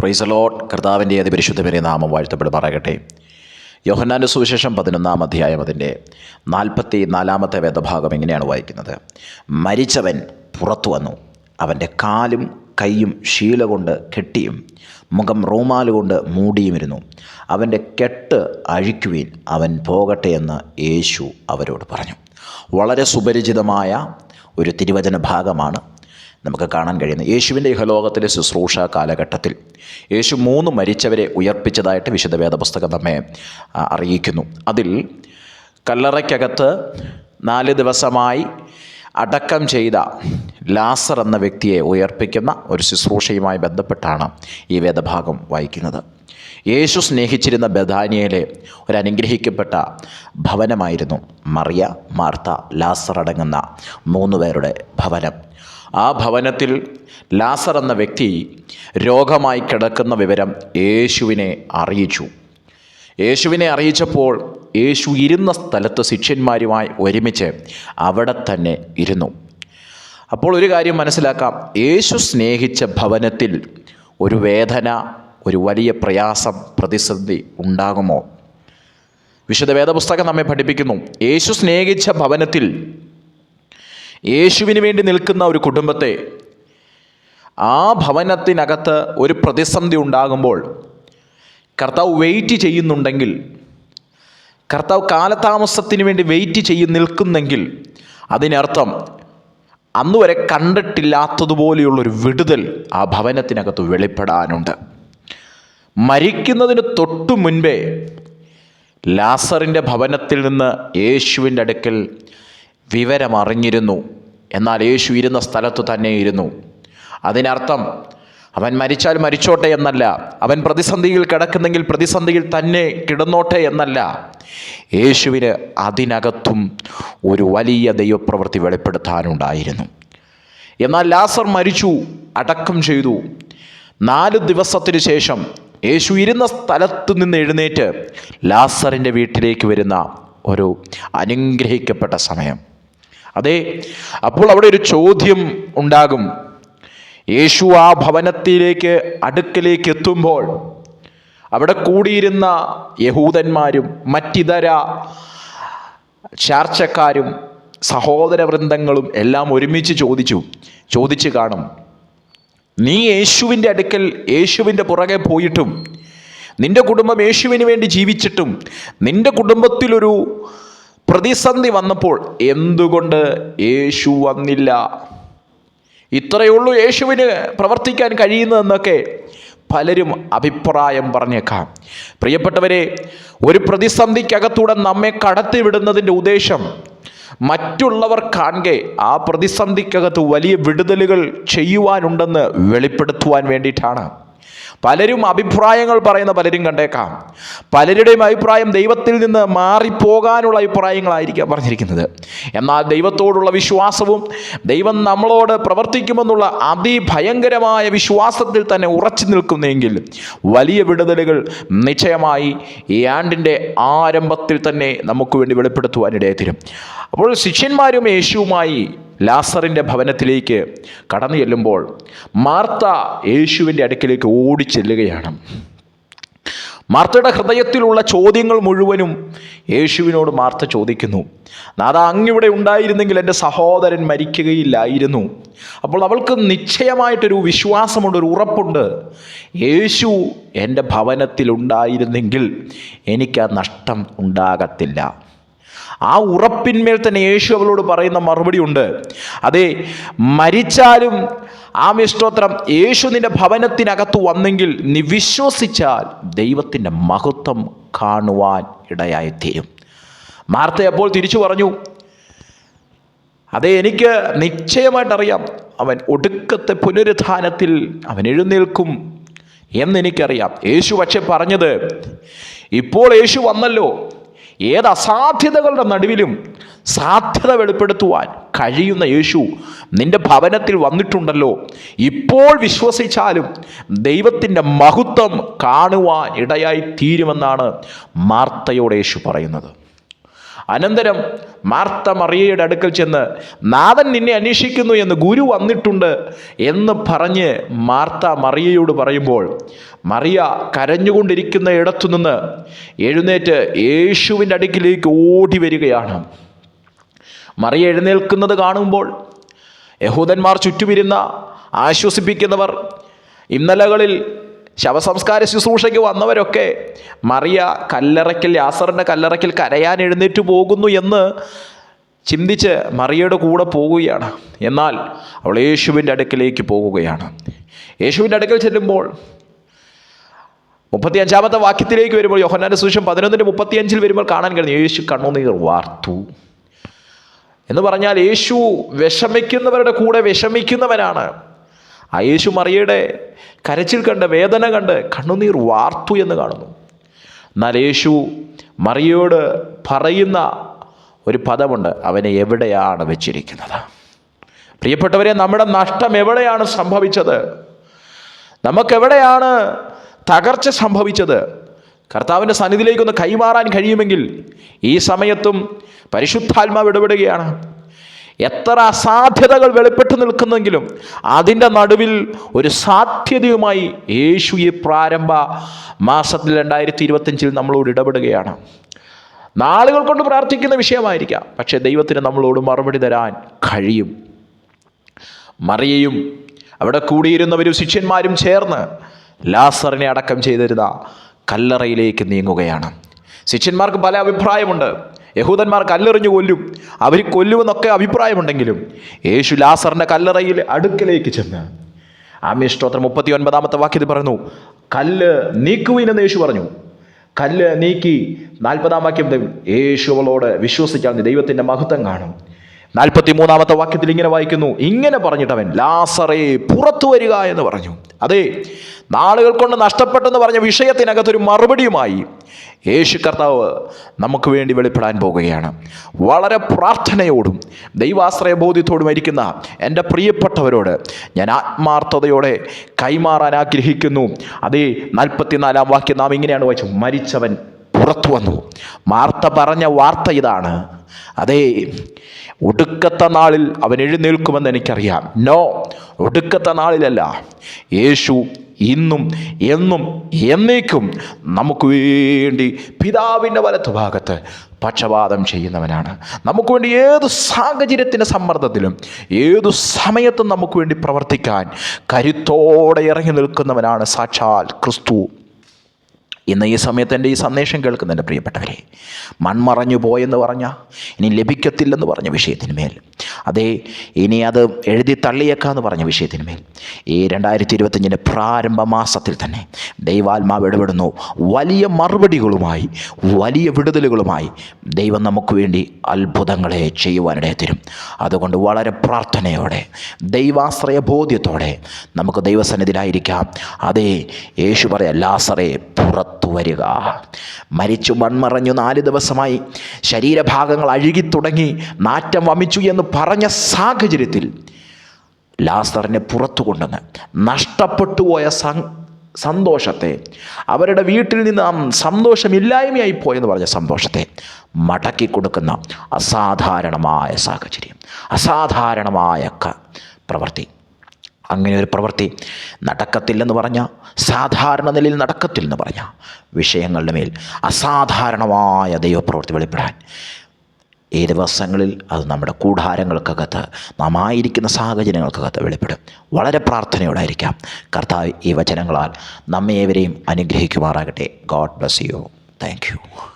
പ്രൈസലോട്ട് കർത്താവിന്റെ അതിപരിശുദ്ധ പേരെ നാമം വാഴ്ത്തപ്പെടുമാറാകട്ടെ യോഹന്നാന്റെ സുവിശേഷം പതിനൊന്നാം അധ്യായം അതിന്റെ നാൽപ്പത്തി നാലാമത്തെ വേദഭാഗം എങ്ങനെയാണ് വായിക്കുന്നത്. മരിച്ചവൻ പുറത്തു വന്നു. അവന്റെ കാലും കൈയും ശീല കൊണ്ട് കെട്ടിയും മുഖം റൂമാൽ കൊണ്ട് മൂടിയുമിരുന്നു അവന്റെ കെട്ട് അഴിക്കുവീൻ അവൻ പോകട്ടെ എന്ന് യേശു അവരോട് പറഞ്ഞു. വളരെ സുപരിചിതമായ ഒരു തിരുവചന ഭാഗമാണ് നമുക്ക് കാണാൻ കഴിയുന്നത്. യേശുവിന്റെ ഇഹലോകത്തിലെ ശുശ്രൂഷ കാലഘട്ടത്തിൽ യേശു മൂന്ന് മരിച്ചവരെ ഉയർപ്പിച്ചതായിട്ട് വിശുദ്ധ വേദപുസ്തകം നമ്മെ അറിയിക്കുന്നു. അതിൽ കല്ലറയ്ക്കകത്ത് നാല് ദിവസമായി അടക്കം ചെയ്ത ലാസർ എന്ന വ്യക്തിയെ ഉയർപ്പിക്കുന്ന ഒരു ശുശ്രൂഷയുമായി ബന്ധപ്പെട്ടാണ് ഈ വേദഭാഗം വായിക്കുന്നത്. യേശു സ്നേഹിച്ചിരുന്ന ബദാനിയയിലെ ഒരു ഭവനമായിരുന്നു മറിയ മാർത്ത ലാസർ അടങ്ങുന്ന മൂന്ന് പേരുടെ ഭവനം. ആ ഭവനത്തിൽ ലാസർ എന്ന വ്യക്തി രോഗമായി കിടക്കുന്ന വിവരം യേശുവിനെ അറിയിച്ചു. യേശുവിനെ അറിയിച്ചപ്പോൾ യേശു ഇരുന്ന സ്ഥലത്ത് ശിഷ്യന്മാരുമായി ഒരുമിച്ച് അവിടെ തന്നെ ഇരുന്നു. അപ്പോൾ ഒരു കാര്യം മനസ്സിലാക്കാം. യേശു സ്നേഹിച്ച ഭവനത്തിൽ ഒരു വേദന ഒരു വലിയ പ്രയാസം പ്രതിസന്ധി ഉണ്ടാകുമോ? വിശുദ്ധ വേദപുസ്തകം നമ്മെ പഠിപ്പിക്കുന്നു. യേശു സ്നേഹിച്ച ഭവനത്തിൽ യേശുവിന് വേണ്ടി നിൽക്കുന്ന ഒരു കുടുംബത്തെ ആ ഭവനത്തിനകത്ത് ഒരു പ്രതിസന്ധി ഉണ്ടാകുമ്പോൾ കർത്താവ് വെയിറ്റ് ചെയ്യുന്നുണ്ടെങ്കിൽ കർത്താവ് കാലതാമസത്തിന് വേണ്ടി വെയിറ്റ് ചെയ്ത് നിൽക്കുന്നെങ്കിൽ അതിനർത്ഥം അന്ന് വരെ കണ്ടിട്ടില്ലാത്തതുപോലെയുള്ളൊരു വിടുതൽ ആ ഭവനത്തിനകത്ത് വെളിപ്പെടാനുണ്ട്. മരിക്കുന്നതിന് തൊട്ടു മുൻപേ ലാസറിന്റെ ഭവനത്തിൽ നിന്ന് യേശുവിന്റെ അടുക്കൽ വിവരമറിഞ്ഞിരുന്നു. എന്നാൽ യേശു ഇരുന്ന സ്ഥലത്തു തന്നെ ഇരുന്നു അതിനർത്ഥം അവൻ മരിച്ചാൽ മരിച്ചോട്ടെ എന്നല്ല അവൻ പ്രതിസന്ധിയിൽ കിടക്കുന്നെങ്കിൽ പ്രതിസന്ധിയിൽ തന്നെ കിടന്നോട്ടെ എന്നല്ല. യേശുവിന് അതിനകത്തും ഒരു വലിയ ദൈവപ്രവൃത്തി വെളിപ്പെടുത്താനുണ്ടായിരുന്നു. എന്നാൽ ലാസർ മരിച്ചു അടക്കം ചെയ്തു. നാല് ദിവസത്തിന് ശേഷം യേശു ഇരുന്ന സ്ഥലത്ത് നിന്ന് എഴുന്നേറ്റ് ലാസറിന്റെ വീട്ടിലേക്ക് വരുന്ന ഒരു അനുഗ്രഹിക്കപ്പെട്ട സമയം. അതെ അപ്പോൾ അവിടെ ഒരു ചോദ്യം ഉണ്ടാകും. യേശു ആ ഭവനത്തിലേക്ക് അടുക്കലേക്ക് എത്തുമ്പോൾ അവിടെ കൂടിയിരുന്ന യഹൂദന്മാരും മറ്റിതര ചാർച്ചക്കാരും സഹോദര വൃന്ദങ്ങളും എല്ലാം ഒരുമിച്ച് ചോദിച്ചു. ചോദിച്ചു കാണും. നീ യേശുവിന്റെ അടുക്കൽ യേശുവിന്റെ പുറകെ പോയിട്ടും നിന്റെ കുടുംബം യേശുവിന് വേണ്ടി ജീവിച്ചിട്ടും നിന്റെ കുടുംബത്തിലൊരു പ്രതിസന്ധി വന്നപ്പോൾ എന്തുകൊണ്ട് യേശു വന്നില്ല? ഇത്രയേ ഉള്ളൂ യേശുവിന് പ്രവർത്തിക്കാൻ കഴിയുന്നതെന്നൊക്കെ പലരും അഭിപ്രായം പറഞ്ഞേക്കാം. പ്രിയപ്പെട്ടവരെ ഒരു പ്രതിസന്ധിക്കകത്തൂടെ നമ്മെ കടത്തിവിടുന്നതിന്റെ ഉദ്ദേശം മറ്റുള്ളവർ കാണെ ആ പ്രതിസന്ധിക്കകത്ത് വലിയ വിടുതലുകൾ ചെയ്യുവാനുണ്ടെന്ന് വെളിപ്പെടുത്തുവാൻ വേണ്ടിയിട്ടാണ്. പലരും അഭിപ്രായങ്ങൾ പറയുന്ന പലരും കണ്ടേക്കാം. പലരുടെയും അഭിപ്രായം ദൈവത്തിൽ നിന്ന് മാറിപ്പോകാനുള്ള അഭിപ്രായങ്ങളായിരിക്കാം പറഞ്ഞിരിക്കുന്നത്. എന്നാൽ ദൈവത്തോടുള്ള വിശ്വാസവും ദൈവം നമ്മളോട് പ്രവർത്തിക്കുമെന്നുള്ള അതിഭയങ്കരമായ വിശ്വാസത്തിൽ തന്നെ ഉറച്ചു നിൽക്കുന്നെങ്കിൽ വലിയ വിടുതലുകൾ നിശ്ചയമായി ഈ ആണ്ടിന്റെ ആരംഭത്തിൽ തന്നെ നമുക്ക് വേണ്ടി വെളിപ്പെടുത്തുവാനിടയെ തരും. അപ്പോൾ ശിഷ്യന്മാരും യേശുവുമായി ലാസറിന്റെ ഭവനത്തിലേക്ക് കടന്നു ചെല്ലുമ്പോൾ മാർത്ത യേശുവിന്റെ അടുക്കിലേക്ക് ഓടിച്ചെല്ലുകയാണ് മാർത്തയുടെ ഹൃദയത്തിലുള്ള ചോദ്യങ്ങൾ മുഴുവനും യേശുവിനോട് മാർത്ത ചോദിക്കുന്നു. നാഥ അങ്ങിവിടെ ഉണ്ടായിരുന്നെങ്കിൽ എന്റെ സഹോദരൻ മരിക്കുകയില്ലായിരുന്നു. അപ്പോൾ അവൾക്ക് നിശ്ചയമായിട്ടൊരു വിശ്വാസമുണ്ട് ഒരു ഉറപ്പുണ്ട്. യേശു എന്റെ ഭവനത്തിലുണ്ടായിരുന്നെങ്കിൽ എനിക്ക് ആ നഷ്ടം ഉണ്ടാകത്തില്ല. ആ ഉറപ്പിന്മേൽ തന്നെ യേശു അവളോട് പറയുന്ന മറുപടി ഉണ്ട്. അതെ മരിച്ചാലും ആ മിഷ്ടോത്രം യേശു നിന്റെ ഭവനത്തിനകത്ത് വന്നെങ്കിൽ നീ വിശ്വസിച്ചാൽ ദൈവത്തിന്റെ മഹത്വം കാണുവാൻ ഇടയായിത്തീരും മാർത്ത അപ്പോൾ തിരിച്ചു പറഞ്ഞു അതെ എനിക്ക് നിശ്ചയമായിട്ടറിയാം അവൻ ഒടുക്കത്തെ പുനരുത്ഥാനത്തിൽ അവൻ എഴുന്നേൽക്കും എന്നെനിക്കറിയാം യേശു പക്ഷെ പറഞ്ഞത് ഇപ്പോൾ യേശു വന്നല്ലോ ഏത് അസാധ്യതകളുടെ നടുവിലും സാധ്യത വെളിപ്പെടുത്തുവാൻ കഴിയുന്ന യേശു നിന്റെ ഭവനത്തിൽ വന്നിട്ടുണ്ടല്ലോ. ഇപ്പോൾ വിശ്വസിച്ചാലും ദൈവത്തിന്റെ മഹത്വം കാണുവാൻ ഇടയായി തീരുമെന്നാണ് മാർത്തയോട് യേശു പറയുന്നത്. അനന്തരം മാർത്ത മറിയയുടെ അടുക്കൽ ചെന്ന് നാഥൻ നിന്നെ അന്വേഷിക്കുന്നു എന്ന് ഗുരു വന്നിട്ടുണ്ട് എന്ന് പറഞ്ഞ് മാർത്ത മറിയയോട് പറയുമ്പോൾ മറിയ കരഞ്ഞുകൊണ്ടിരിക്കുന്ന ഇടത്തുനിന്ന് എഴുന്നേറ്റ് യേശുവിന്റെ അടുക്കിലേക്ക് ഓടി വരികയാണ്. മറിയ എഴുന്നേൽക്കുന്നത് കാണുമ്പോൾ യഹൂദന്മാർ ചുറ്റുമിരുന്ന ആശ്വസിപ്പിക്കുന്നവർ ഇന്നലകളിൽ ശവസംസ്കാര ശുശ്രൂഷയ്ക്ക് വന്നവരൊക്കെ മറിയ കല്ലറയ്ക്കൽ യാസറിന്റെ കല്ലറയ്ക്കൽ കരയാൻ എഴുന്നേറ്റ് പോകുന്നു എന്ന് ചിന്തിച്ച് മറിയയുടെ കൂടെ പോവുകയാണ് എന്നാൽ അവൾ യേശുവിന്റെ അടുക്കിലേക്ക് പോകുകയാണ്. യേശുവിന്റെ അടുക്കൽ ചെല്ലുമ്പോൾ മുപ്പത്തി അഞ്ചാമത്തെ വാക്യത്തിലേക്ക് വരുമ്പോൾ യോഹന്നാന്റെ സുശേഷം പതിനൊന്നിന്റെ മുപ്പത്തിയഞ്ചിൽ വരുമ്പോൾ കാണാൻ കഴിഞ്ഞു യേശു കണ്ണുനീർ വാർത്തു. എന്ന് പറഞ്ഞാൽ യേശു വിഷമിക്കുന്നവരുടെ കൂടെ വിഷമിക്കുന്നവനാണ്. ആ യേശു മറിയയുടെ കരച്ചിൽ കണ്ട് വേദന കണ്ട് കണ്ണുനീർ വാർത്തു എന്ന് കാണുന്നു. എന്നാൽ യേശു മറിയയോട് പറയുന്ന ഒരു പദമുണ്ട് അവനെ എവിടെയാണ് വെച്ചിരിക്കുന്നത്? പ്രിയപ്പെട്ടവരെ നമ്മുടെ നഷ്ടം എവിടെയാണ് സംഭവിച്ചത്? നമുക്കെവിടെയാണ് തകർച്ച സംഭവിച്ചത്? കർത്താവിന്റെ സന്നിധിയിലേക്കൊന്ന് കൈമാറാൻ കഴിയുമെങ്കിൽ ഈ സമയത്തും പരിശുദ്ധാത്മാവ് ഇടപെടുകയാണ്. എത്ര അസാധ്യതകൾ വെളിപ്പെട്ടു നിൽക്കുന്നെങ്കിലും അതിന്റെ നടുവിൽ ഒരു സാധ്യതയുമായി യേശു ഈ പ്രാരംഭ മാസത്തിൽ രണ്ടായിരത്തി ഇരുപത്തഞ്ചിൽ നമ്മളോട് ഇടപെടുകയാണ്. നാളുകൾ കൊണ്ട് പ്രാർത്ഥിക്കുന്ന വിഷയമായിരിക്കാം പക്ഷേ ദൈവത്തിന് നമ്മളോട് മറുപടി തരാൻ കഴിയും. മറിയയും അവിടെ കൂടിയിരുന്നവരും ശിഷ്യന്മാരും ചേർന്ന് ലാസറിനെ അടക്കം ചെയ്തിരുന്ന കല്ലറയിലേക്ക് നീങ്ങുകയാണ്. ശിഷ്യന്മാർക്ക് പല അഭിപ്രായമുണ്ട്. യഹൂദന്മാർ കല്ലെറിഞ്ഞു കൊല്ലും. അവർ കൊല്ലുമെന്നൊക്കെ അഭിപ്രായമുണ്ടെങ്കിലും യേശു ലാസറിന്റെ കല്ലറയിൽ അടുക്കലേക്ക് ചെന്ന്. ആമി സ്തോത്രം മുപ്പത്തി ഒൻപതാമത്തെ വാക്യത്തിൽ പറയുന്നു കല്ല് നീക്കുവിനെന്ന് യേശു പറഞ്ഞു. കല്ല് നീക്കി നാൽപ്പതാം വാക്യം യേശുവളോട് വിശ്വസിച്ചാൽ ദൈവത്തിന്റെ മഹത്വം കാണും. നാൽപ്പത്തി മൂന്നാമത്തെ വാക്യത്തിൽ ഇങ്ങനെ വായിക്കുന്നു ഇങ്ങനെ പറഞ്ഞിട്ടവൻ ലാസറേ പുറത്തു വരിക എന്ന് പറഞ്ഞു. അതെ നാളുകൾ കൊണ്ട് നഷ്ടപ്പെട്ടെന്ന് പറഞ്ഞ വിഷയത്തിനകത്തൊരു മറുപടിയുമായി യേശു കർത്താവ് നമുക്ക് വേണ്ടി വെളിപ്പെടാൻ പോകുകയാണ്. വളരെ പ്രാർത്ഥനയോടും ദൈവാശ്രയ ബോധ്യത്തോടും ഇരിക്കുന്ന എന്റെ പ്രിയപ്പെട്ടവരോട് ഞാൻ ആത്മാർത്ഥതയോടെ കൈമാറാൻ ആഗ്രഹിക്കുന്നു. അതേ നാൽപ്പത്തിനാലാം വാക്യം നാം ഇങ്ങനെയാണ് വായിച്ചു മരിച്ചവൻ പുറത്തു വന്നു. മാർത്ത പറഞ്ഞ വാർത്ത ഇതാണ്. അതേ ഒടുക്കത്തെ നാളിൽ അവൻ എഴുന്നേൽക്കുമെന്ന് എനിക്കറിയാം. നോ ഒടുക്കത്തെ നാളിലല്ല. യേശു ഇന്നും എന്നും എന്നേക്കും നമുക്ക് വേണ്ടി പിതാവിന്റെ വലത്ത് ഭാഗത്ത് പക്ഷപാതം ചെയ്യുന്നവനാണ്. നമുക്ക് വേണ്ടി ഏത് സാഹചര്യത്തിന്റെ സമ്മർദ്ദത്തിലും ഏതു സമയത്തും നമുക്ക് വേണ്ടി പ്രവർത്തിക്കാൻ കരുത്തോടെ ഇറങ്ങി നിൽക്കുന്നവനാണ് സാക്ഷാൽ ക്രിസ്തു. ഇന്ന് ഈ സമയത്ത് എന്റെ ഈ സന്ദേശം കേൾക്കുന്ന എന്റെ പ്രിയപ്പെട്ടവരെ മൺമറഞ്ഞു പോയെന്ന് പറഞ്ഞ ഇനി ലഭിക്കത്തില്ലെന്ന് പറഞ്ഞ വിഷയത്തിന് മേൽ അതേ ഇനി അത് എഴുതി തള്ളിയേക്കാന്ന് പറഞ്ഞ വിഷയത്തിന് മേൽ ഈ രണ്ടായിരത്തി ഇരുപത്തഞ്ചിന്റെ പ്രാരംഭ മാസത്തിൽ തന്നെ ദൈവാത്മാവ് ഇടപെടുന്നു. വലിയ മറുപടികളുമായി വലിയ വിടുതലുകളുമായി ദൈവം നമുക്ക് വേണ്ടി അത്ഭുതങ്ങളെ ചെയ്യുവാനിടയെ തരും. അതുകൊണ്ട് വളരെ പ്രാർത്ഥനയോടെ ദൈവാശ്രയ ബോധ്യത്തോടെ നമുക്ക് ദൈവസന്നിധിയിലായിരിക്കാം. അതേ യേശു പറയാം ലാസറെ പുറത്തു വരിക. മരിച്ചു മൺമറഞ്ഞു നാല് ദിവസമായി ശരീരഭാഗങ്ങൾ അഴുകി തുടങ്ങി നാറ്റം വമിച്ചു എന്ന് പറഞ്ഞ സാഹചര്യത്തിൽ ലാസറിനെ പുറത്തു കൊണ്ടുവന്ന് നഷ്ടപ്പെട്ടു പോയ സന്തോഷത്തെ. അവരുടെ വീട്ടിൽ നിന്ന് ആ സന്തോഷമില്ലായ്മയായി പോയെന്ന് പറഞ്ഞ സന്തോഷത്തെ മടക്കി കൊടുക്കുന്ന അസാധാരണമായ സാഹചര്യം അസാധാരണമായ പ്രവൃത്തി. അങ്ങനെ ഒരു പ്രവൃത്തി നടക്കത്തില്ലെന്ന് പറഞ്ഞ സാധാരണ നിലയിൽ നടക്കത്തില്ലെന്ന് പറഞ്ഞ വിഷയങ്ങളുടെ മേൽ അസാധാരണമായ ദൈവപ്രവൃത്തി വെളിപ്പെടാൻ ഈ ദിവസങ്ങളിൽ അത് നമ്മുടെ കൂടാരങ്ങൾക്കകത്ത് നാം ആയിരിക്കുന്ന സാഹചര്യങ്ങൾക്കകത്ത് വെളിപ്പെടും. വളരെ പ്രാർത്ഥനയോടായിരിക്കാം. കർത്താവ് ഈ വചനങ്ങളാൽ നമ്മേവരെയും അനുഗ്രഹിക്കുമാറാകട്ടെ. God bless you thank you